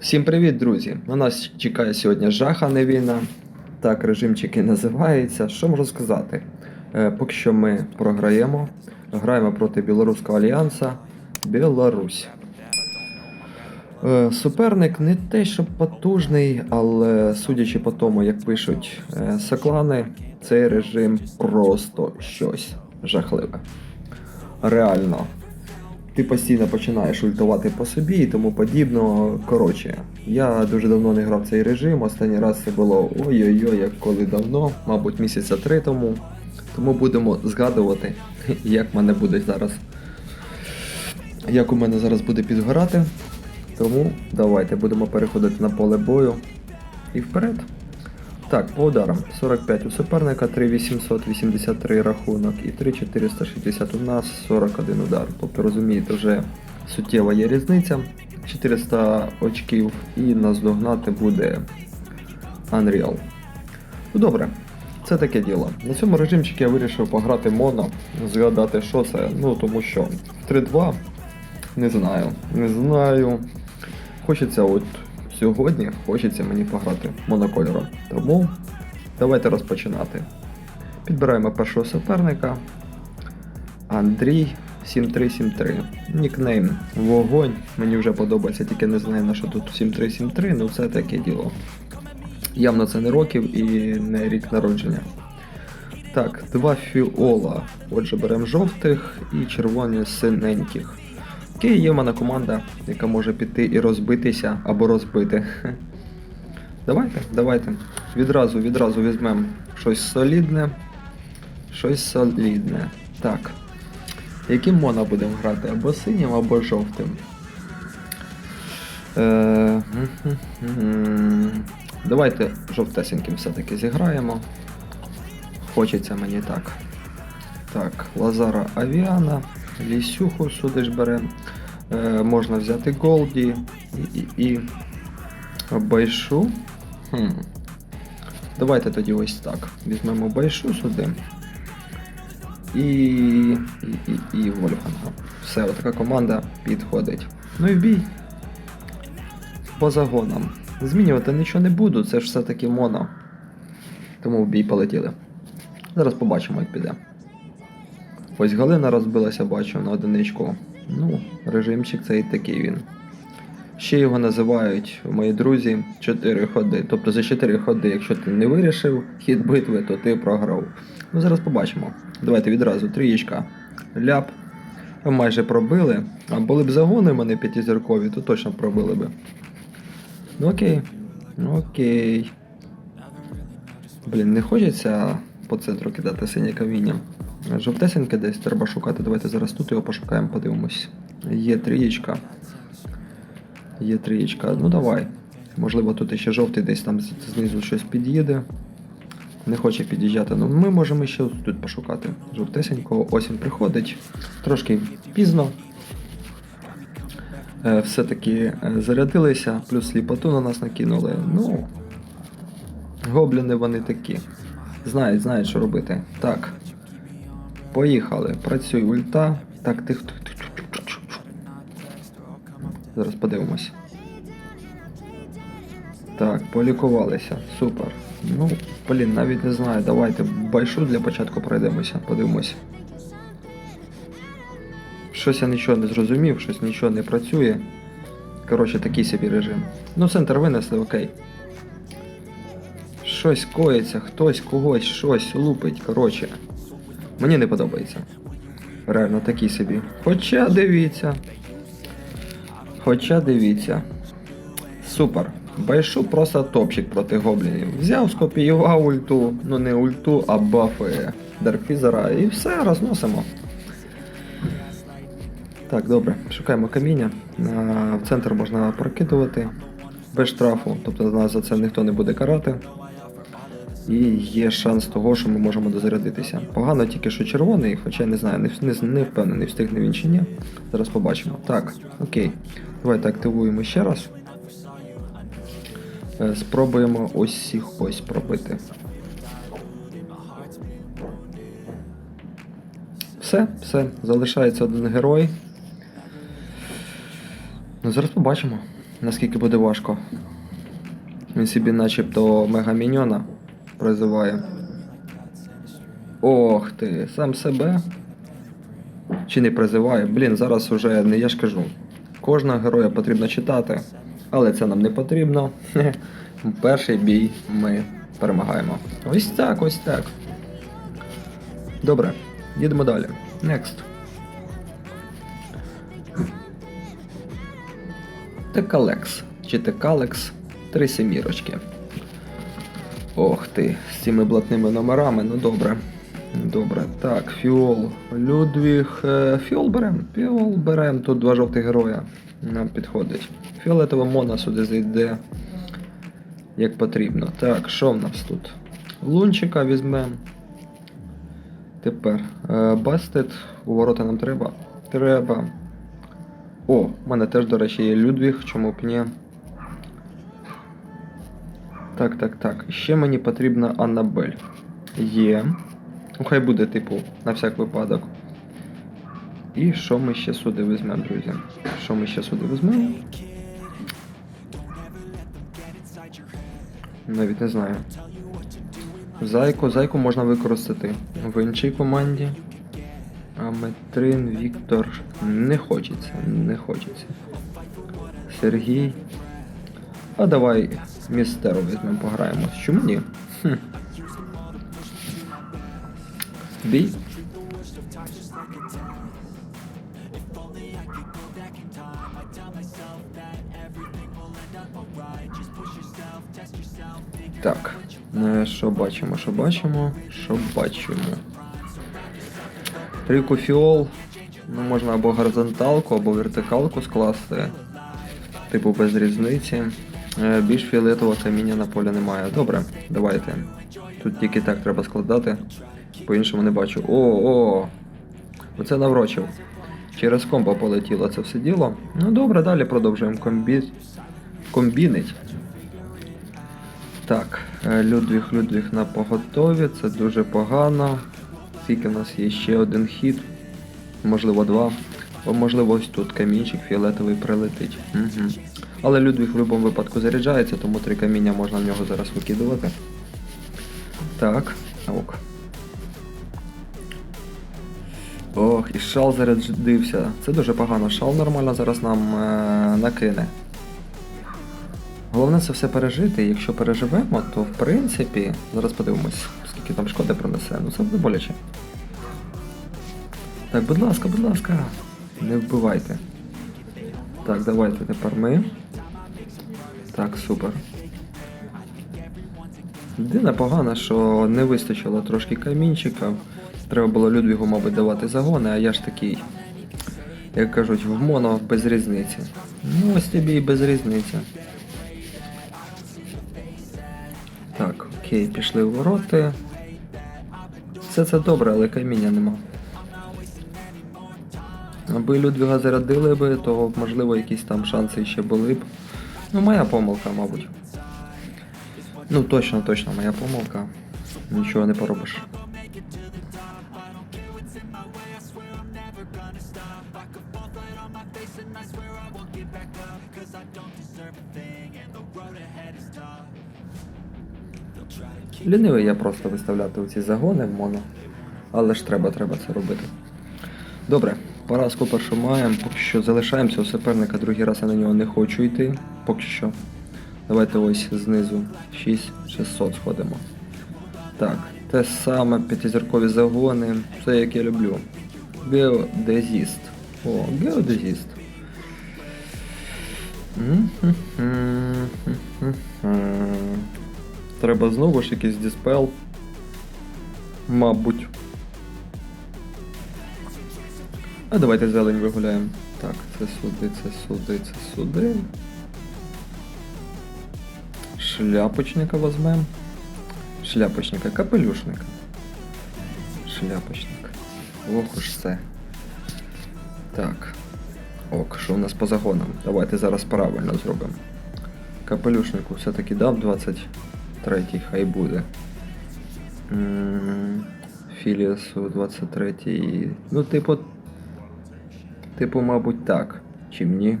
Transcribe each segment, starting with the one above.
Всім привіт, друзі! На нас чекає сьогодні жаха не війна. Так, режимчик і називається. Що можу сказати? Е, поки що ми програємо. Граємо проти Білоруського альянса Білорусь. Е, суперник не те, що потужний, але судячи по тому, як пишуть е, соклани, цей режим просто щось жахливе. Реально ти постійно починаєш ультувати по собі і тому подібно. Коротше, я дуже давно не грав цей режим. Останній раз це було ой-ой-ой, як коли давно, мабуть, місяця три тому. Тому будемо згадувати, як мене буде зараз. Як у мене зараз буде підгорати. Тому давайте будемо переходити на поле бою. І вперед. Так, по ударам. 45 у суперника, 3883 рахунок і 3460 у нас, 41 удар. Тобто розумієте, вже суттєва є різниця. 400 очків і наздогнати буде Unreal. Ну добре, це таке діло. На цьому режимчику я вирішив пограти моно, згадати, що це. Ну тому що 3-2 не знаю. Не знаю. Хочеться от сьогодні, хочеться мені пограти монокольором. Тому давайте розпочинати. Підбираємо першого суперника. Андрій 7373. Нікнейм Вогонь. Мені вже подобається, тільки не знаю на що тут 7373, ну це таке діло. Явно це не років і не рік народження. Так, два фіола. Отже, беремо жовтих і червоні синеньких. Окей, є в мене команда, яка може піти і розбитися або розбити. Давайте, давайте. Відразу, відразу візьмемо щось солідне. Щось солідне. Так. Яким моно будемо грати? Або синім, або жовтим. Е. Давайте жовтесеньким все-таки зіграємо. Хочеться мені так. Так, Лазара Авіана, Лісюху сюди ж беремо. Е, можна взяти Голді і, і, і Байшу. Хм. Давайте тоді ось так. Візьмемо Байшу сюди. І, і, і, і Вольфганга. Все, отака команда підходить. Ну і бій. По загонам. Змінювати нічого не буду, це ж все-таки моно. Тому в бій полетіли. Зараз побачимо, як піде. Ось Галина розбилася, бачу, на одиничку. Ну, режимчик цей такий він. Ще його називають мої друзі 4 ходи. Тобто за 4 ходи, якщо ти не вирішив хід битви, то ти програв. Ну зараз побачимо. Давайте відразу трієчка. Ляп. Майже пробили. А були б загони в мене п'ятизіркові, то точно пробили би. Ну окей. Ну окей. Блін, не хочеться по центру кидати синє каміння. Жовтесеньке десь треба шукати. Давайте зараз тут його пошукаємо, подивимось. Є трієчка. Є трієчка. Ну давай. Можливо, тут ще жовтий десь там знизу щось під'їде. Не хоче під'їжджати. Ну ми можемо ще тут пошукати. Жовтесенького. Ось він приходить. Трошки пізно. Е, Все-таки е, зарядилися, плюс сліпоту на нас накинули. Ну. Гобліни вони такі. Знають, знають, що робити. Так. Поїхали. Працюй ульта. Так, тих. Зараз подивимось. Так, полікувалися. Супер. Ну, блін, навіть не знаю. Давайте байшу для початку пройдемося, подивимось. Щось я нічого не зрозумів, щось нічого не працює. Коротше, такий собі режим. Ну, центр винесли, окей. Щось коїться, хтось когось щось лупить, коротше. Мені не подобається. Реально такий собі. Хоча дивіться. Хоча дивіться. Супер. Байшу просто топчик проти гоблінів. Взяв, скопіював ульту, ну не ульту, а бафи Даркфізера і все, розносимо. Так, добре, шукаємо каміння. В центр можна прокидувати без штрафу, тобто нас за це ніхто не буде карати. І є шанс того, що ми можемо дозарядитися. Погано тільки що червоний, хоча я не знаю, не, не, не впевнений, встигне він чи ні. Зараз побачимо. Так, окей. Давайте активуємо ще раз. Е, Спробуємо ось їх ось пробити. Все, все, залишається один герой. Ну, зараз побачимо. наскільки буде важко. Він собі начебто мегаміньона призиває. Ох ти, сам себе. Чи не призиває? Блін, зараз уже не я ж кажу. Кожного героя потрібно читати, але це нам не потрібно. Перший бій ми перемагаємо. Ось так, ось так. Добре, їдемо далі. Next. Текалекс. Чи Текалекс. Три сімірочки. Ох ти, з цими блатними номерами, ну добре. Добре, так, Фіол, Людвіг. е, Фіол берем. Фіол берем. Тут два жовтих героя. Нам підходить. Фіолетова Мона сюди зайде як потрібно. Так, що в нас тут? Лунчика візьмем. Тепер. е, Бастет. У ворота нам треба. Треба. О, в мене теж, до речі, є Людвіг, чому б ні. Так, так, так. Ще мені потрібна Аннабель. Є. Ну, хай буде, типу, на всяк випадок. І що ми ще сюди візьмемо, друзі? Що ми ще сюди візьмемо? Навіть не знаю. Зайку, зайку можна використати в іншій команді. А Метрин, Віктор. Не хочеться, не хочеться. Сергій. А давай містеру візьмемо, пограємо. Чому ні? Хм. Бій. Так, е, що бачимо, що бачимо, що бачимо. Трійку фіол. Ну, можна або горизонталку, або вертикалку скласти. Типу без різниці. Е, Більш фіолетового каміння на полі немає. Добре, давайте. Тут тільки так треба складати. По-іншому не бачу. О, о! Оце наврочив. Через комбо полетіло це все діло. Ну добре, далі продовжуємо комбі... комбінить. Так, е, Людвіг, Людвіг на поготові, це дуже погано. Скільки в нас є ще один хід, можливо, два. Бо можливо ось тут камінчик фіолетовий прилетить. Угу. Але Людвіг в будь-якому випадку заряджається, тому три каміння можна в нього зараз викидувати. Так, ок. Ох, і шал зарядився. Це дуже погано. Шал нормально зараз нам е- накине. Головне це все пережити, якщо переживемо, то в принципі. Зараз подивимось, скільки там шкоди пронесе. Ну це буде боляче. Так, будь ласка, будь ласка. Не вбивайте. Так, давайте тепер ми. Так, супер. Єдине погано, що не вистачило трошки камінчика. Треба було Людвігу, мабуть, давати загони, а я ж такий, як кажуть, в моно без різниці. Ну, ось тобі і без різниці. Так, окей, пішли в вороти. Все це добре, але каміння нема. Аби Людвіга зарядили би, то можливо якісь там шанси ще були б. Ну, моя помилка, мабуть. Ну, точно, точно, моя помилка. Нічого не поробиш. Лінивий я просто виставляти у ці загони в моно. Але ж треба, треба це робити. Добре, поразку першу маємо, поки що залишаємося у суперника, другий раз я на нього не хочу йти. Поки що. Давайте ось знизу 6600 сходимо. Так, те саме п'ятизіркові загони, все як я люблю. Геодезіст. О, геодезіст. Треба знову ж якийсь диспел. Мабуть. А давайте зелень вигуляємо. Так, це сюди, це сюди, це сюди. Шляпочника возьмем. Шляпочника, капелюшника. Шляпочник. Ох уж це. Так. Ок, що у нас по загонам? Давайте зараз правильно зробимо. Капелюшнику все-таки дав 23 хай буде. Філіасу 23. Ну, типу. Типу, мабуть, так. Чим ні.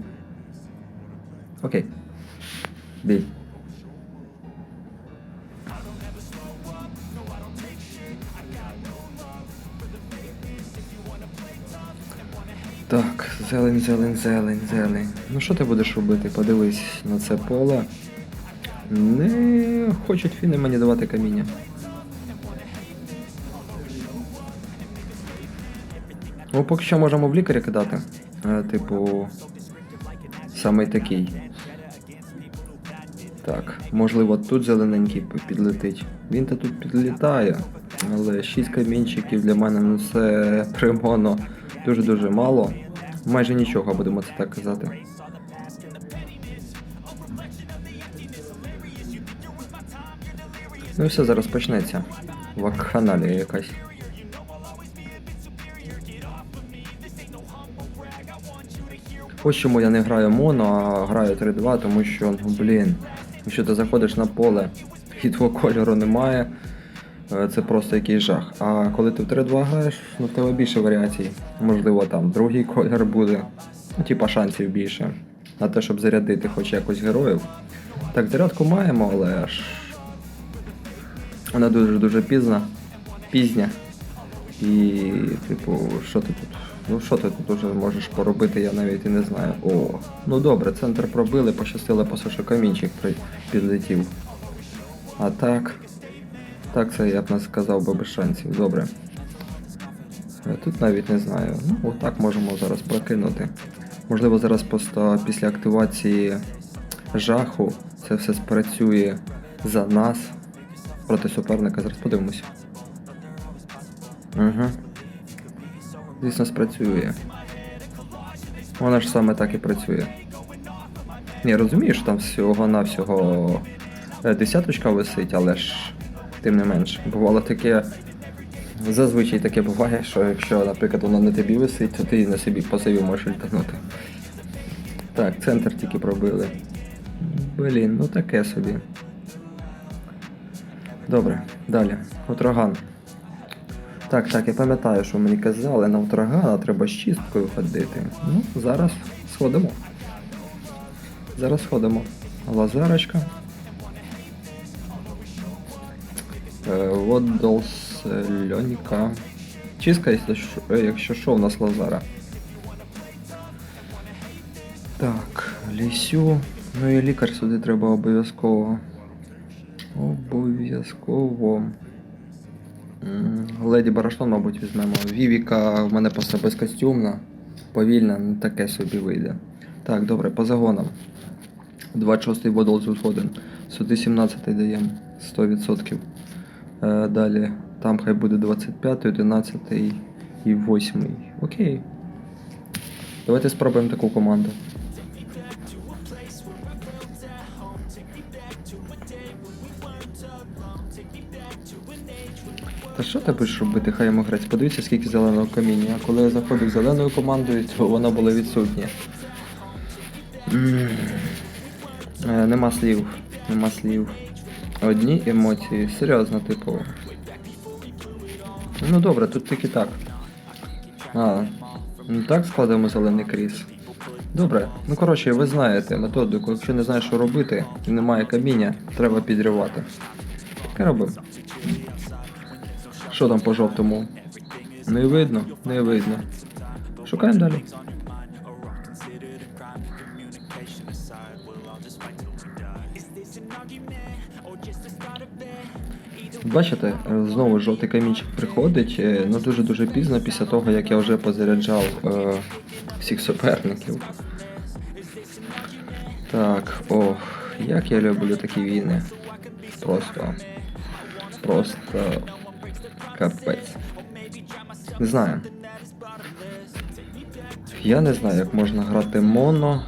Окей. Бій. Так, зелень, зелень, зелень, зелень. Ну що ти будеш робити? Подивись на це поле. Не хочуть фіни мені давати каміння. Ну, поки що можемо в лікаря кидати. Е, типу. Саме такий. Так, можливо, тут зелененький підлетить. Він то тут підлітає, але 6 камінчиків для мене ну це примоно дуже-дуже мало. Майже нічого, будемо це так казати. Ну і все, зараз почнеться. Вакханалія якась. Ось чому я не граю моно, а граю 3-2, тому що, ну блін, якщо ти заходиш на поле і твого кольору немає, е, це просто якийсь жах. А коли ти в 3-2 граєш, ну в тебе більше варіацій. Можливо, там другий колір буде, ну типа шансів більше. На те, щоб зарядити хоч якось героїв. Так, зарядку маємо, але ж. Вона дуже-дуже пізна. Пізня. І, типу, що ти тут? Ну що ти тут уже можеш поробити, я навіть і не знаю. О, ну добре, центр пробили, пощастило по що камінчик підлетів. А так. Так це я б не сказав би без шансів. Добре. Тут навіть не знаю. Ну, отак можемо зараз прокинути. Можливо, зараз просто після активації жаху це все спрацює за нас проти суперника. Зараз подивимося. Угу. Звісно, спрацює. Вона ж саме так і працює. Ні, розумієш, там всього-навсього е, десяточка висить, але ж тим не менш. Бувало таке. Зазвичай таке буває, що якщо, наприклад, воно на тобі висить, то ти на собі по собі можеш літанути. Так, центр тільки пробили. Блін, ну таке собі. Добре, далі. Утраган. Так, так, я пам'ятаю, що мені казали, на утрагана треба з чисткою ходити. Ну, зараз сходимо. Зараз сходимо. Лазарочка. Водолс е, Льоніка. Чистка, е, якщо що, у нас Лазара. Так, лісю. Ну і лікар сюди треба обов'язково. Обов'язково. Леді Бараштон, мабуть, візьмемо. Вівіка в мене просто безкостюмна, повільна, ну таке собі вийде. Так, добре, по загонам. 26-й бодол згоден. Сюди 17-й даємо 100%. Е, далі там хай буде 25-й, 11-й і 8-й. Окей. Давайте спробуємо таку команду. Та що ти будеш робити, хай йому грець? Подивіться, скільки зеленого каміння. А коли я заходив зеленою командою, то воно було відсутнє. Е, Нема слів. Нема слів. Одні емоції. Серйозно, типу. Ну добре, тут тільки так. А, ну так складемо зелений кріс. Добре, ну коротше, ви знаєте методику, якщо не знаєш, що робити, і немає каміння, треба підривати. Таке робимо. Що там по жовтому? Не видно, не видно. Шукаємо далі. Бачите, знову жовтий камінчик приходить, е, ну дуже-дуже пізно після того, як я вже позаряджав е, всіх суперників. Так, ох, як я люблю такі війни. Просто. Просто капець. Не знаю. Я не знаю, як можна грати моно.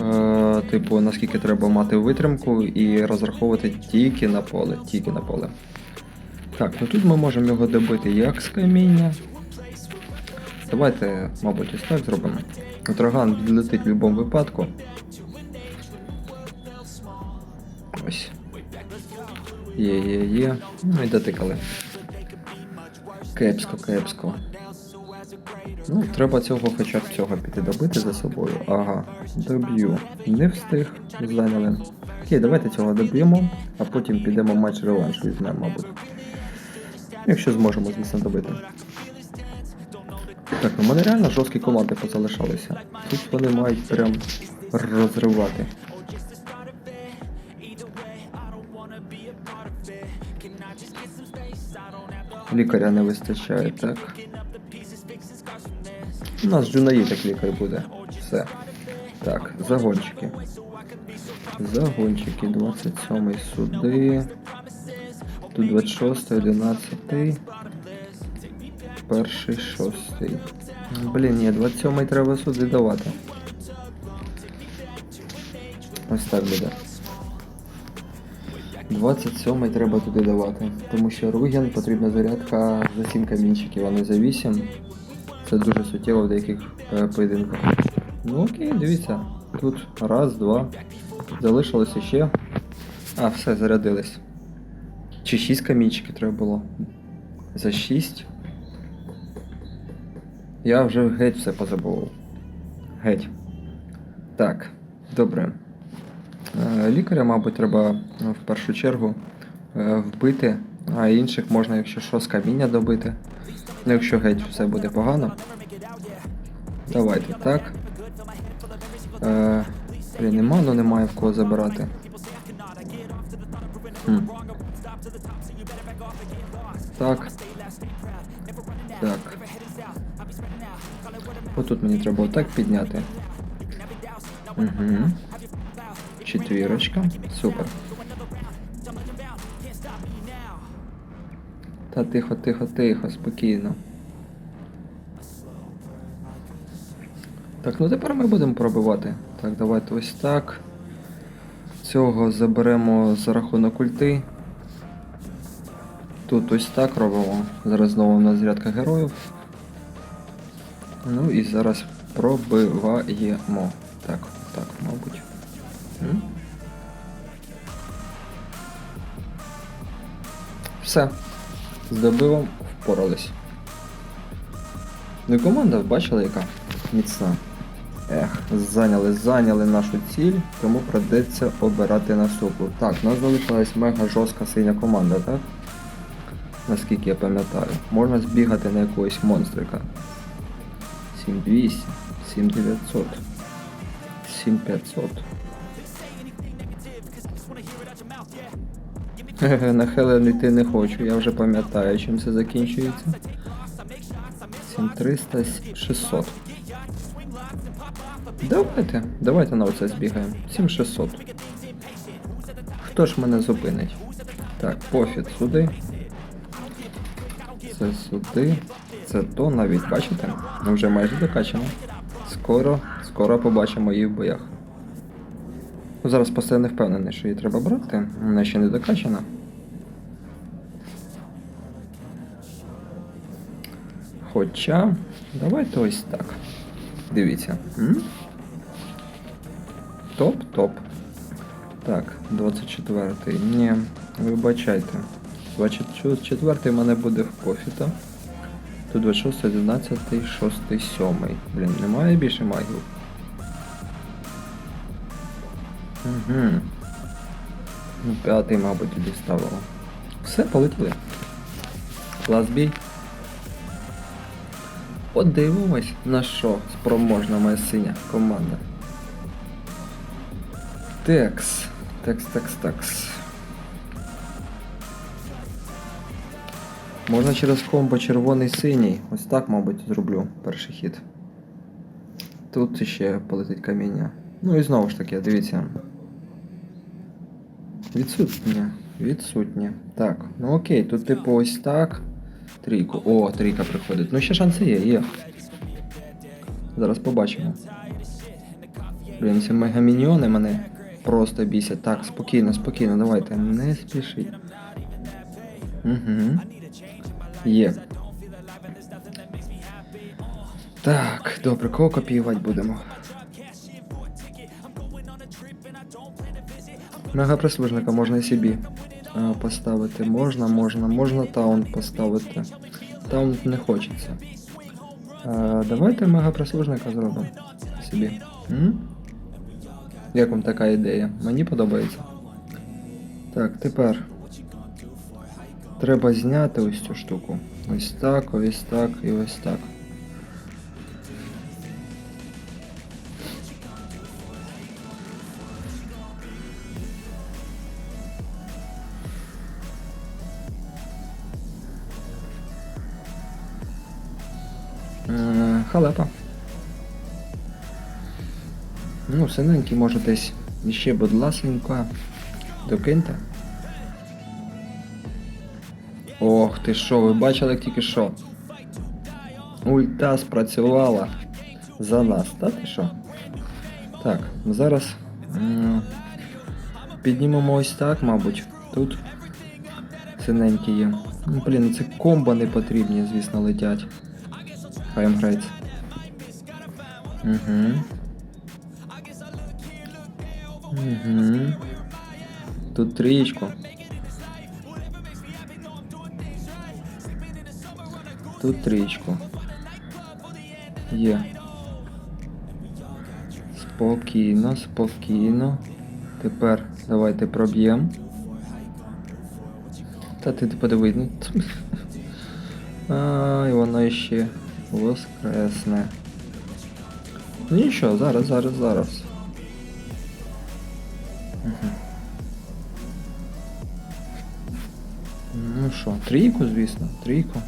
Е, типу, наскільки треба мати витримку і розраховувати тільки на поле, тільки на поле. Так, ну тут ми можемо його добити як з каміння. Давайте, мабуть, ось так зробимо. Троган відлетить в будь-якому випадку. Ось. Є, є, є. Ну і дотикали. Кепсько, кепсько. Ну, треба цього хоча б цього піти добити за собою. Ага, доб'ю. Не встиг, зайняли. Окей, давайте цього доб'ємо, а потім підемо матч реванш візьмемо, мабуть. Якщо зможемо, звісно, добити. Так, ну мене реально жорсткі команди позалишалися. Тут вони мають прям розривати. Лікаря не вистачає, так. У нас Джунаї так лікар буде. Все. Так, загончики. Загончики, 27 сюди. Тут 26, 11. Перший, шостий. Блін, ні, 27 треба сюди давати. Ось так буде. 27 треба туди давати. Тому що Руген потрібна зарядка за 7 камінчиків, а не за 8. Це дуже суттєво в деяких е, поєдинках. Ну окей, дивіться. Тут раз, два. Залишилося ще. А, все, зарядились. Чи 6 камінчиків треба було? За 6. Я вже геть все позабував. Геть. Так, добре. Е, Лікаря, мабуть, треба ну, в першу чергу е, вбити, а інших можна, якщо що, з каміння добити. Ну, якщо геть все буде погано. Давайте так. Е, нема, ну немає в кого забирати. Хм. Так. Так. Отут мені треба отак підняти. Угу. Четвірочка. Супер. Та тихо, тихо, тихо, спокійно. Так, ну тепер ми будемо пробивати. Так, давайте ось так. Цього заберемо за рахунок ульти. Тут ось так робимо. Зараз знову у нас зарядка героїв. Ну і зараз пробиваємо. Так, так, мабуть. Все. З добивом впорались. Ну і команда бачила яка міцна. Ех, зайняли, зайняли нашу ціль, тому придеться обирати наступну. Так, у нас залишилась мега жорстка синя команда, так? Наскільки я пам'ятаю. Можна збігати на якогось монстрика. 7200, 7900, 7500. Хе-хе, на Хелен йти не хочу, я вже пам'ятаю, чим це закінчується. 7300, 600. Давайте, давайте на оце збігаємо. 7600. Хто ж мене зупинить? Так, пофіт сюди. Це сюди. Це то навіть, бачите? Ми вже майже докачано. Скоро, скоро побачимо її в боях. Зараз просто не впевнений, що її треба брати. Вона ще не докачана. Хоча, давайте ось так. Дивіться. Топ, топ. Так, 24-й. Ні, вибачайте. 24-й в мене буде в пофіта. Тут 26, 11, 6, 7. Блін, немає більше магів. Угу. Ну, п'ятий, мабуть, тоді ставило. Все, полетіли. Клас бій. Подивимось, на що спроможна моя синя команда. Текс. Текс, текс, текс. Можна через комбо червоний синій. Ось так, мабуть, зроблю перший хід. Тут ще полетить каміння. Ну і знову ж таки, дивіться. Відсутнє. Відсутнє. Так, ну окей, тут типу ось так. Трійку. О, трійка приходить. Ну ще шанси є, є. Зараз побачимо. Блін, ці мегаміньйони мене просто бісять. Так, спокійно, спокійно, давайте. Не спішіть. Угу. Є. Так, добре, кого копіювати будемо? Мега прислужника можна і собі а, поставити. Можна, можна, можна таунт поставити. Таунт не хочеться. Е, давайте мега-прислужника зробимо собі. М? Як вам така ідея? Мені подобається. Так, тепер треба зняти ось цю штуку. Ось так, ось так і ось так. Халепа. Ну, синенький може десь ще, будь ласенько, докиньте. Ох ти що, ви бачили тільки що? Ульта спрацювала за нас, та ти що? Так, зараз піднімемо ось так, мабуть. Тут синенькі є. Ну, блін, це комбо не потрібні, звісно, летять. Хай грається. Угу. Угу. Тут трієчку. Тут трієчку. Є. Спокійно, спокійно. Тепер давайте проб'ємо. Та ти подивись, ну. Ай, воно ще воскресне. Нічого, зараз, зараз, зараз. Мгм. Ну що, трійку, звісно, трійку.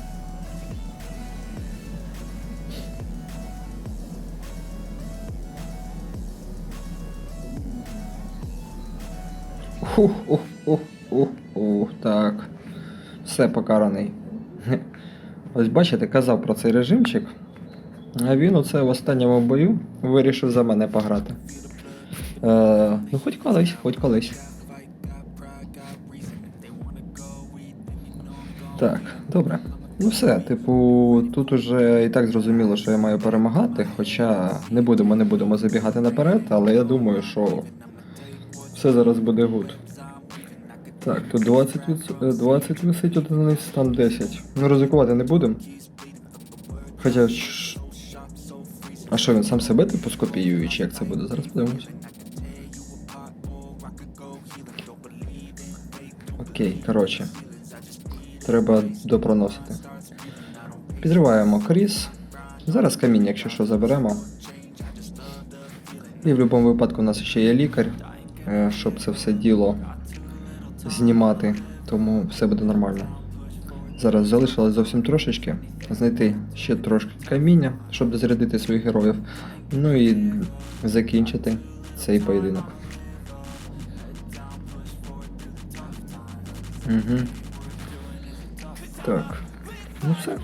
Ух, ух, ух, ух, ух, так. Все покараний. Ось бачите, казав про цей режимчик. А він оце в останньому бою вирішив за мене пограти. Е, ну, хоч колись, хоч колись. Так, добре. Ну все, типу, тут уже і так зрозуміло, що я маю перемагати, хоча не будемо, не будемо забігати наперед, але я думаю, що все зараз буде гуд. Так, тут 20, від... е, 20 висить одиниць, там 10. Ну ризикувати не будемо. Хоча. А що він сам себе типу скопіює, чи як це буде? Зараз подивимося. Окей, коротше. Треба допроносити. Підриваємо кріс. Зараз камінь, якщо що, заберемо. І в будь-якому випадку у нас ще є лікар, е, щоб це все діло знімати, тому все буде нормально. Зараз залишилось зовсім трошечки. Знайти ще трошки каміння, щоб дозарядити своїх героїв. Ну і закінчити цей поєдинок. Угу. Так. Ну все.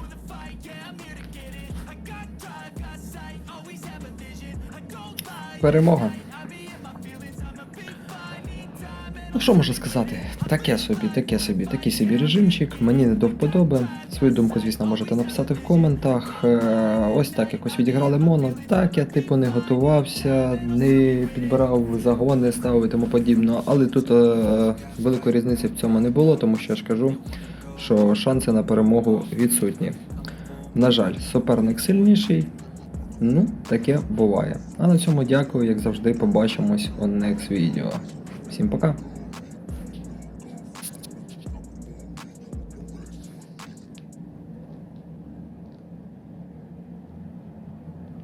Перемога. Ну що можу сказати? Таке собі, таке собі, такий собі режимчик. Мені не до вподоби. Свою думку, звісно, можете написати в коментах. Е, Ось так якось відіграли моно. Так, я типу не готувався, не підбирав загони, ставив і тому подібно. Але тут е, великої різниці в цьому не було, тому що я ж кажу, що шанси на перемогу відсутні. На жаль, суперник сильніший. Ну, таке буває. А на цьому дякую, як завжди, побачимось у next відео. Всім пока!